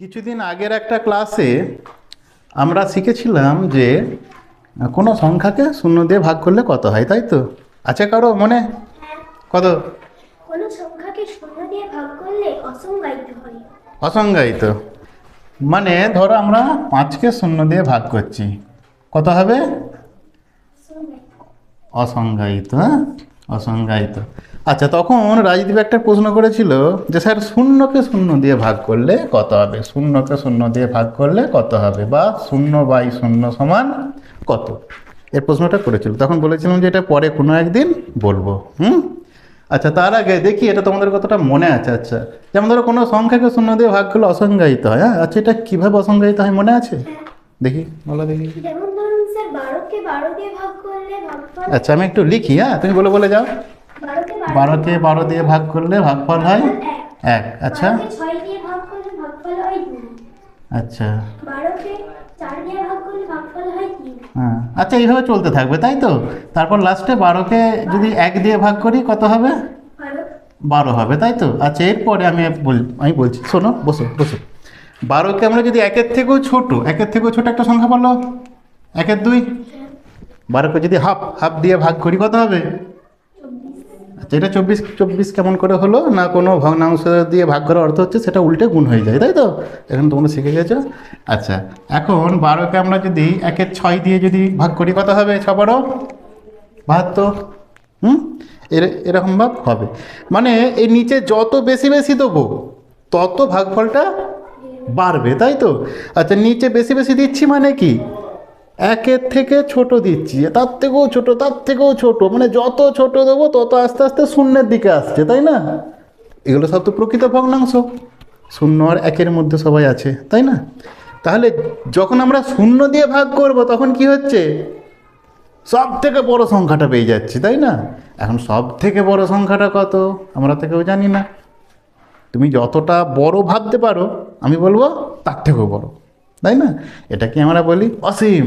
কিছুদিন আগের একটা ক্লাসে আমরা শিখেছিলাম যে কোনো সংখ্যাকে শূন্য দিয়ে ভাগ করলে কত হয় তাই তো? আছে কারও মনে? কত? কোনো সংখ্যাকে শূন্য দিয়ে ভাগ করলে অসংজ্ঞায়িত হয়। অসংজ্ঞায়িত। মানে ধরো আমরা পাঁচকে শূন্য দিয়ে ভাগ করছি কত হবে? অসংজ্ঞায়িত। অসংজ্ঞায়িত হ্যাঁ? অসংজ্ঞায়িত। আচ্ছা তখন রাজদীপ একটা প্রশ্ন করেছিল যে স্যার শূন্যকে শূন্য দিয়ে ভাগ করলে কত হবে? শূন্যকে শূন্য দিয়ে ভাগ করলে কত হবে? বা শূন্য বাই শূন্য সমান কত? এর প্রশ্নটা করেছিল। তখন বলেছিলাম যে এটা পরে কোনো একদিন বলব। হুম? আচ্ছা তার আগে দেখি এটা তোমাদের কতটা মনে আছে। আচ্ছা যেমন ধরো কোনো সংখ্যাকে শূন্য দিয়ে ভাগ করলে অসংজ্ঞায়িত হয় হ্যাঁ? আচ্ছা এটা কীভাবে অসংজ্ঞায়িত হয় মনে আছে? দেখি বলো দেখি। আচ্ছা আমি একটু লিখি হ্যাঁ? তুমি বলে বলে যাও। বারোকে বারো দিয়ে ভাগ করলে ভাগফল হয় এক। আচ্ছা। বারোকে দিয়ে ভাগ করলে ভাগফল হয় দুই। আচ্ছা। বারোকে চার দিয়ে ভাগ করলে ভাগফল হয় হ্যাঁ। আচ্ছা এইভাবে চলতে থাকবে তাই তো? তারপর লাস্টে বারোকে যদি এক দিয়ে ভাগ করি কত হবে? বারো। বারো হবে তাই তো? আচ্ছা এরপরে আমি বল আমি বলছি শোনো বসো বসো। বারোকে আমরা যদি একের থেকেও ছোট একের থেকেও ছোট একটা সংখ্যা বলো। একের দুই? বারোকে যদি হাফ হাফ দিয়ে ভাগ করি কত হবে? এটা চব্বিশ চব্বিশ কেমন করে হলো, না কোনো ভগ্নাংশ দিয়ে ভাগ করার অর্থ হচ্ছে সেটা উল্টে গুণ হয়ে যায়, তাই তো? এখন তোমরা শিখে গেছো? আচ্ছা এখন বারোকে আমরা যদি একের ছয় দিয়ে যদি ভাগ করি, কত হবে? ছ বারো? বাহাত্তর? হুম? এর, এরকম ভাব হবে। মানে এই নিচে যত বেশি বেশি দেবো, তত ভাগফলটা বাড়বে, তাই তো? আচ্ছা নিচে বেশি বেশি দিচ্ছি মানে কি? একের থেকে ছোট দিচ্ছি, তার থেকেও ছোট, তার থেকেও ছোট মানে যত ছোট দেবো তত আস্তে আস্তে শূন্যের দিকে আসছে, তাই না? এগুলো সব তো প্রকৃত ভগ্নাংশ, শূন্য আর একের মধ্যে সবাই আছে, তাই না? তাহলে যখন আমরা শূন্য দিয়ে ভাগ করব, তখন কি হচ্ছে? সব থেকে বড় সংখ্যাটা পেয়ে যাচ্ছি, তাই না? এখন সব থেকে বড় সংখ্যাটা কত? আমরা তো কেউ জানি না। তুমি যতটা বড় ভাবতে পারো, আমি বলব তার থেকেও বড়। তাই না? এটা কি আমরা বলি অসীম।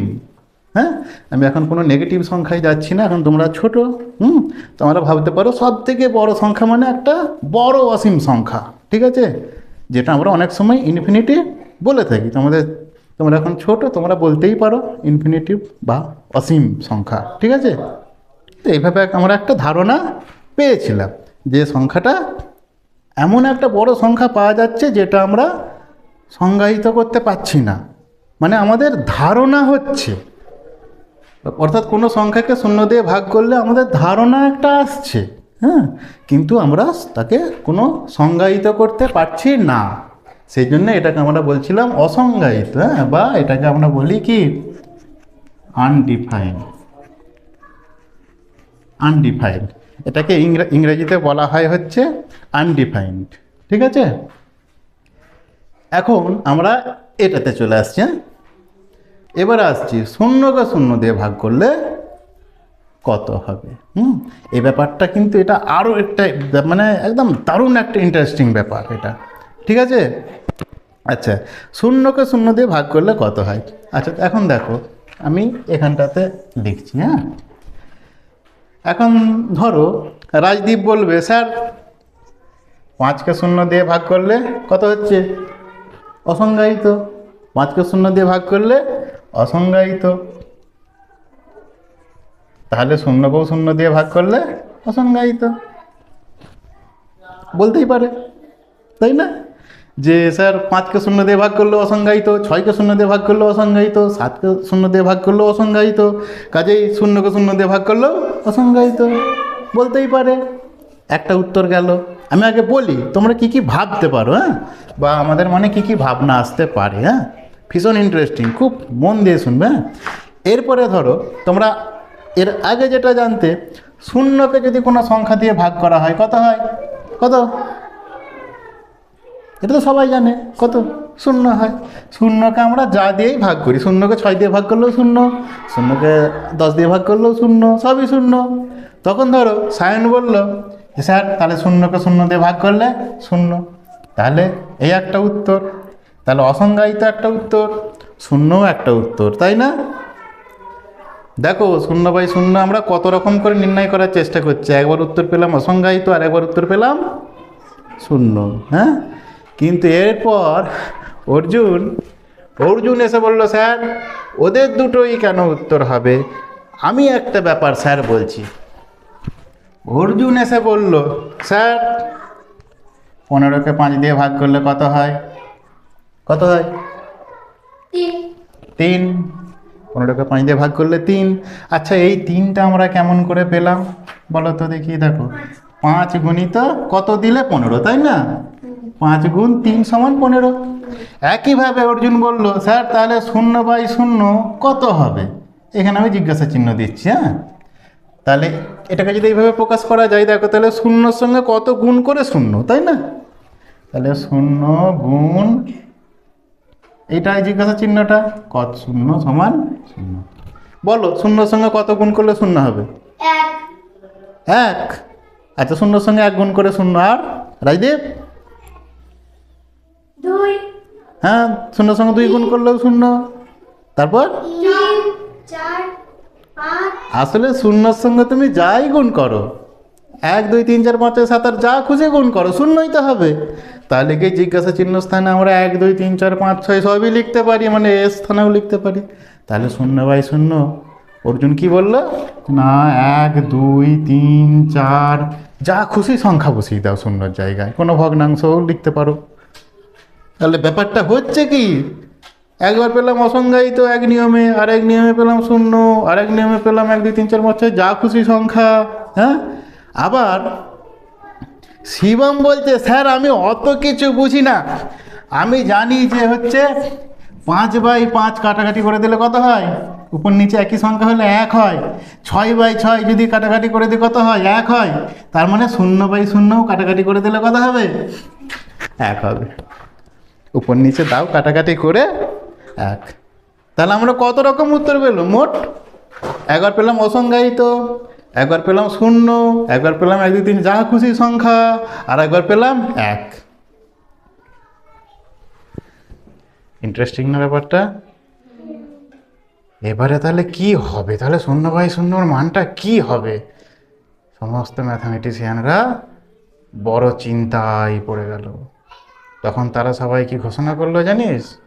হ্যাঁ? আমি এখন কোনো নেগেটিভ সংখ্যায় যাচ্ছি না, এখন তোমরা ছোট, হুম? তোমরা ভাবতে পারো সব থেকে বড় সংখ্যা মানে একটা বড় অসীম সংখ্যা, ঠিক আছে? যেটা আমরা অনেক সময় ইনফিনিটি বলে থাকি। তোমাদের, তোমরা এখন ছোট, তোমরা বলতেই পারো ইনফিনিটিভ বা অসীম সংখ্যা, ঠিক আছে? তো এইভাবে আমরা একটা ধারণা পেয়েছিলাম যে সংখ্যাটা এমন একটা বড় সংখ্যা পাওয়া যাচ্ছে যেটা আমরা সংজ্ঞায়িত করতে পারছি না। মানে আমাদের ধারণা হচ্ছে, অর্থাৎ কোনো সংখ্যাকে শূন্য দিয়ে ভাগ করলে আমাদের ধারণা একটা আসছে হ্যাঁ? কিন্তু আমরা তাকে কোনো সংজ্ঞায়িত করতে পারছি না। সেই জন্য এটাকে আমরা বলছিলাম অসংজ্ঞায়িত হ্যাঁ? বা এটাকে আমরা বলি কি? আনডিফাইন্ড আনডিফাইন্ড এটাকে ইংরা- ইংরেজিতে বলা হয় হচ্ছে আনডিফাইন্ড ঠিক আছে? এখন আমরা এটাতে চলে আসছি হ্যাঁ? এবার আসছি শূন্যকে শূন্য দিয়ে ভাগ করলে কত হবে? হুম? এই ব্যাপারটা কিন্তু এটা আরও একটা মানে একদম দারুণ একটা ইন্টারেস্টিং ব্যাপার এটা। ঠিক আছে? আচ্ছা শূন্যকে শূন্য দিয়ে ভাগ করলে কত হয়? আচ্ছা এখন দেখো, আমি এখানটাতে দেখছি হ্যাঁ? এখন ধরো, রাজদীপ বলবে, স্যার পাঁচকে শূন্য দিয়ে ভাগ করলে কত হচ্ছে? অসংজ্ঞায়িত। পাঁচকে শূন্য দিয়ে ভাগ করলে অসংজ্ঞায়িত। তাহলে শূন্যকেও শূন্য দিয়ে ভাগ করলে অসংজ্ঞায়িত। বলতেই পারে, তাই না? যে স্যার পাঁচকে শূন্য দিয়ে ভাগ করলে অসংজ্ঞায়িত, ছয়কে শূন্য দিয়ে ভাগ করলে অসংজ্ঞায়িত, সাতকে শূন্য দিয়ে ভাগ করলেও অসংজ্ঞায়িত, কাজেই শূন্যকে শূন্য দিয়ে ভাগ করলেও অসংজ্ঞায়িত। বলতেই পারে, একটা উত্তর গেল। আমি আগে বলি, তোমরা কি কি ভাবতে পারো হ্যাঁ? বা আমাদের মনে কি কি ভাবনা আসতে পারে হ্যাঁ? ভীষণ ইন্টারেস্টিং খুব মন দিয়ে শুনবে হ্যাঁ? এরপরে ধরো, তোমরা এর আগে যেটা জানতে, শূন্যকে যদি কোনো সংখ্যা দিয়ে ভাগ করা হয়, কত হয়? কত? এটা তো সবাই জানে, কত? শূন্য হয়। শূন্যকে আমরা যা দিয়েই ভাগ করি, শূন্যকে ছয় দিয়ে ভাগ করলেও শূন্য, শূন্যকে দশ দিয়ে ভাগ করলেও শূন্য, সবই শূন্য। তখন ধরো, সায়ন বলল যে স্যার, তাহলে শূন্যকে শূন্য দিয়ে ভাগ করলে শূন্য। তাহলে এই একটা উত্তর। তাহলে অসংজ্ঞায়িত একটা উত্তর, শূন্যও একটা উত্তর, তাই না? দেখো, শূন্য বাই শূন্য আমরা কত রকম করে নির্ণয় করার চেষ্টা করছি? একবার উত্তর পেলাম অসংজ্ঞায়িত আর একবার উত্তর পেলাম শূন্য হ্যাঁ? কিন্তু এরপর অর্জুন অর্জুন এসে বলল, স্যার, ওদের দুটোই কেন উত্তর হবে? আমি একটা ব্যাপার, স্যার, বলছি। অর্জুন এসে বলল স্যার পনেরোকে পাঁচ দিয়ে ভাগ করলে কত হয়? কত হয়? তিন। পনেরোকে পাঁচ দিয়ে ভাগ করলে তিন। আচ্ছা এই তিনটা আমরা কেমন করে পেলাম? বলো তো দেখি দেখো। পাঁচ গুণিত কত দিলে পনেরো তাই না? পাঁচ গুণ তিন সমান পনেরো। একইভাবে অর্জুন বলল স্যার তাহলে শূন্য বাই শূন্য কত হবে? এখানে আমি জিজ্ঞাসা চিহ্ন দিচ্ছি হ্যাঁ? তাহলে এটাকে যদি এইভাবে প্রকাশ করা যায় দেখো তাহলে শূন্যর সঙ্গে কত গুণ করে শূন্য তাই না? তাহলে শূন্য গুণ এইটাই জিজ্ঞাসা চিহ্নটা কত শূন্য সমান শূন্য। বলো শূন্যর সঙ্গে কত গুণ করলে শূন্য হবে? এক। আচ্ছা শূন্যর সঙ্গে এক গুণ করে শূন্য আর রাজদীপ? দুই। হ্যাঁ শূন্যর সঙ্গে দুই গুণ করলেও শূন্য। তারপর? চার আসলে শূন্যর সঙ্গে তুমি যাই গুণ করো। এক, দুই, তিন, চার, পাঁচ, ছয়, সাত, আট, যা খুশি গুণ করো শূন্যই তো হবে। তাহলে কি জিজ্ঞাসা চিহ্ন স্থানে আমরা এক, দুই, তিন, চার, পাঁচ, ছয় সবই লিখতে পারি? মানে এ স্থানেও লিখতে পারি? তাহলে শূন্য বাই শূন্য। অর্জুন কি বলল? না, এক, দুই, তিন, চার, যা খুশি সংখ্যা বসিয়ে দাও শূন্যর জায়গায়। কোনো ভগ্নাংশও লিখতে পারো। তাহলে ব্যাপারটা হচ্ছে কি? একবার পেলাম অসংজ্ঞায়িত, এক নিয়মে আর এক নিয়মে পেলাম শূন্য আর এক নিয়মে পেলাম এক, দুই, তিন, চার, পাঁচ যা খুশি সংখ্যা হ্যাঁ? আবার শিবম বলছে, স্যার, আমি অত কিছু বুঝি না। আমি জানি যে হচ্ছে পাঁচ বাই পাঁচ কাটাকাটি করে দিলে কত হয়? উপর নিচে একই সংখ্যা হলে এক হয়। ছয় বাই ছয় যদি কাটাকাটি করে দিই কত হয়? এক হয়। তার মানে শূন্য বাই শূন্যও কাটাকাটি করে দিলে কত হবে? এক হবে। উপর নিচে দাও, কাটাকাটি করে এক। তাহলে আমরা কত রকম উত্তর পেলাম? মোট? একবার পেলাম অসংজ্ঞায়িত, একবার পেলাম শূন্য, একবার পেলাম এক, দুই, তিন, যা খুশি সংখ্যা, আর একবার পেলাম এক। ইন্টারেস্টিং না ব্যাপারটা? এবারে তাহলে কি হবে? তাহলে শূন্য বাই শূন্যর মানটা কি হবে? সমস্ত ম্যাথামেটিশিয়ানরা বড় চিন্তায় পড়ে গেল। তখন তারা সবাই কি ঘোষণা করল জানিস?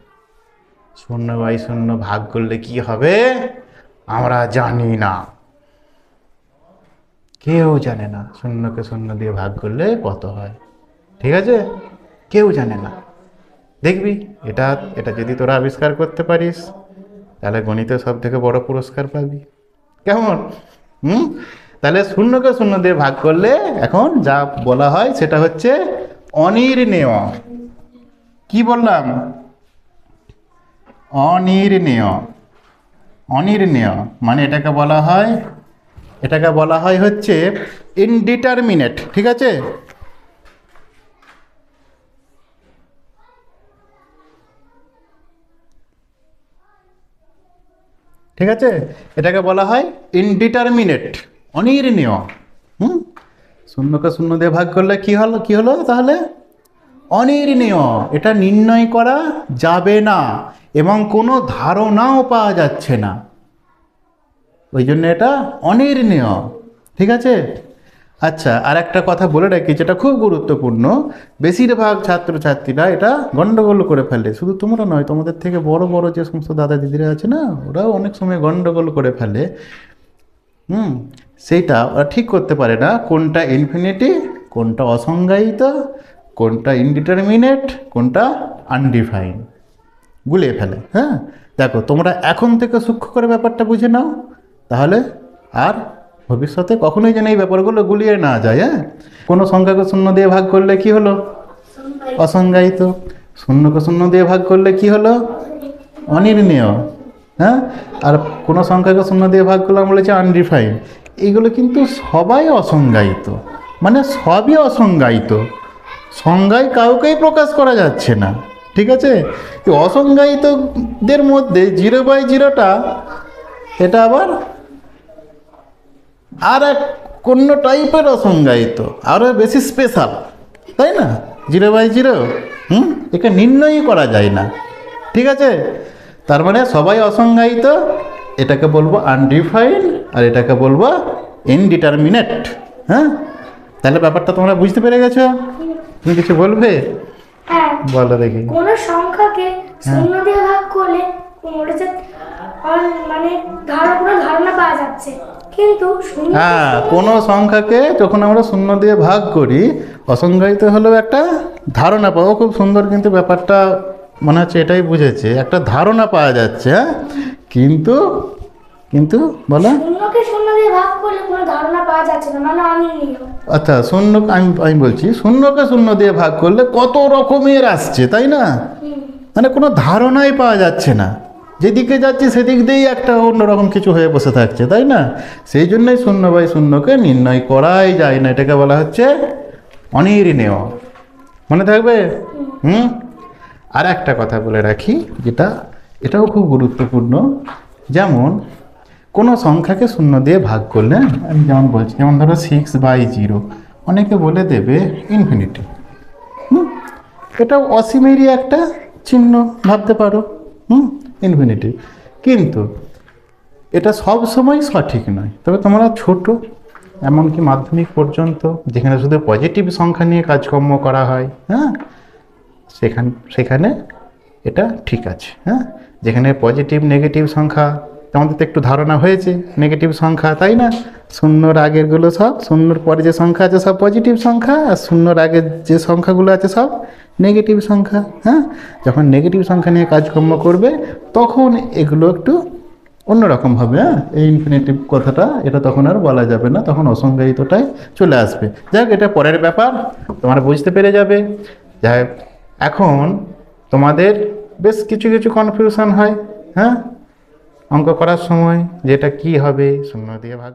শূন্য বাই শূন্য ভাগ করলে কি হবে? আমরা জানি না। কেউ জানে না। শূন্যকে শূন্য দিয়ে ভাগ করলে কত হয়? ঠিক আছে? কেউ জানে না। দেখবি, এটা এটা যদি তোরা আবিষ্কার করতে পারিস, তাহলে গণিতে সব থেকে বড় পুরস্কার পাবি। কেমন? হুম? তাহলে শূন্যকে শূন্য দিয়ে ভাগ করলে এখন যা বলা হয় সেটা হচ্ছে অনির্ণেয়। কি বললাম? অনির্ণেয়। অনির্ণেয় মানে এটাকে বলা হয়, এটাকে বলা হয় হচ্ছে ইনডিটারমিনেট ঠিক আছে? ঠিক আছে? এটাকে বলা হয় ইনডিটারমিনেট অনির্ণেয়। হুম? শূন্যকে শূন্য দিয়ে ভাগ করলে কি হলো? কি হলো তাহলে? অনির্ণেয়। এটা নির্ণয় করা যাবে না। এবং কোনো ধারণাও পাওয়া যাচ্ছে না। ওই জন্য এটা অনির্ণেয়। ঠিক আছে? আচ্ছা আর একটা কথা বলে রাখি, যেটা খুব গুরুত্বপূর্ণ। বেশিরভাগ ছাত্রছাত্রীরা এটা গণ্ডগোল করে ফেলে। শুধু তোমরা নয়, তোমাদের থেকে বড় বড় যে সমস্ত দাদা দিদিরা আছে না, ওরাও অনেক সময় গণ্ডগোল করে ফেলে। হুম, সেইটা ওরা ঠিক করতে পারে না। কোনটা ইনফিনিটি কোনটা অসংজ্ঞায়িত, কোনটা ইনডিটারমিনেট কোনটা আনডিফাইন গুলিয়ে ফেলে হ্যাঁ? দেখো, তোমরা এখন থেকে সূক্ষ্ম করে ব্যাপারটা বুঝে নাও, তাহলে আর ভবিষ্যতে কখনোই যেন এই ব্যাপারগুলো গুলিয়ে না যায় হ্যাঁ? কোনো সংখ্যাকে শূন্য দিয়ে ভাগ করলে কি হলো? অসংজ্ঞায়িত। শূন্যকে শূন্য দিয়ে ভাগ করলে কি হলো? অনির্ণেয় হ্যাঁ? আর কোনো সংখ্যাকে শূন্য দিয়ে ভাগ করলে আমরা বলেছি আনডিফাইন এইগুলো কিন্তু সবাই অসংজ্ঞায়িত মানে সবই অসংজ্ঞায়িত। সংজ্ঞায় কাউকেই প্রকাশ করা যাচ্ছে না। ঠিক আছে? অসংজ্ঞায়িতদের মধ্যে জিরো বাই জিরোটা, এটা আবার আর এক অন্য টাইপের অসংজ্ঞায়িত আরও বেশি স্পেশাল তাই না? জিরো বাই জিরো, হুম? একে নির্ণয়ই করা যায় না, ঠিক আছে? তার মানে সবাই অসংজ্ঞায়িত, এটাকে বলব আনডিফাইন্ড আর এটাকে বলব ইনডিটারমিনেট হ্যাঁ? তাহলে ব্যাপারটা তোমরা বুঝতে পেরে গেছো? তুমি কিছু বলবে? বলো দেখি। কোন সংখ্যাকে শূন্য দিয়ে ভাগ করলে মানে ধারণা কোনো ধারণা পাওয়া যাচ্ছে। কিন্তু হ্যাঁ কোনো সংখ্যাকে যখন আমরা শূন্য দিয়ে ভাগ করি অসংজ্ঞায়িত হলেও একটা ধারণা পাবো খুব সুন্দর কিন্তু ব্যাপারটা মনে হচ্ছে এটাই বুঝেছে। একটা ধারণা পাওয়া যাচ্ছে হ্যাঁ? কিন্তু কিন্তু বলো। মানে আচ্ছা শূন্য আমি আমি বলছি শূন্যকে শূন্য দিয়ে ভাগ করলে কত রকমের আসছে তাই না? মানে কোনো ধারণাই পাওয়া যাচ্ছে না। যেদিকে যাচ্ছে সেদিক দিয়েই একটা অন্যরকম কিছু হয়ে বসে থাকছে তাই না? সেই জন্যই শূন্য বাই শূন্যকে নির্ণয় করাই যায় না। এটাকে বলা হচ্ছে অনির্ণেয় মনে থাকবে? হুম? আর একটা কথা বলে রাখি যেটা এটাও খুব গুরুত্বপূর্ণ। যেমন কোনো সংখ্যাকে শূন্য দিয়ে ভাগ করলে, আমি যেমন বলছি, যেমন ধরো সিক্স বাই জিরো অনেকে বলে দেবে ইনফিনিটি হুম? এটাও অসীমেরই একটা চিহ্ন, ভাবতে পারো। হুম? ইনফিনিটি কিন্তু এটা সব সময় সঠিক নয়। তবে তোমরা ছোট, এমনকি মাধ্যমিক পর্যন্ত, যেখানে শুধু পজিটিভ সংখ্যা নিয়ে কাজকর্ম করা হয় হ্যাঁ? সেখান, সেখানে এটা ঠিক আছে হ্যাঁ? যেখানে পজিটিভ নেগেটিভ সংখ্যা তোমাদের তো একটু ধারণা হয়েছে নেগেটিভ সংখ্যা, তাই না? শূন্যর আগেরগুলো সব, শূন্যর পরে যে সংখ্যা আছে সব পজিটিভ সংখ্যা, আর শূন্যর আগের যে সংখ্যাগুলো আছে সব নেগেটিভ সংখ্যা হ্যাঁ? যখন নেগেটিভ সংখ্যা নিয়ে কাজকর্ম করবে, তখন এগুলো একটু অন্যরকম হবে হ্যাঁ? এই ইনফিনিটিভ কথাটা, এটা তখন আর বলা যাবে না, তখন অসংজ্ঞায়িতটাই চলে আসবে। যাক এটা পরের ব্যাপার, তোমরা বুঝতে পেরে যাবে। যাই এখন তোমাদের বেশ কিছু কিছু কনফিউশন হয় হ্যাঁ? অঙ্ক করার সময় যেটা কি হবে শূন্য দিয়ে ভাগ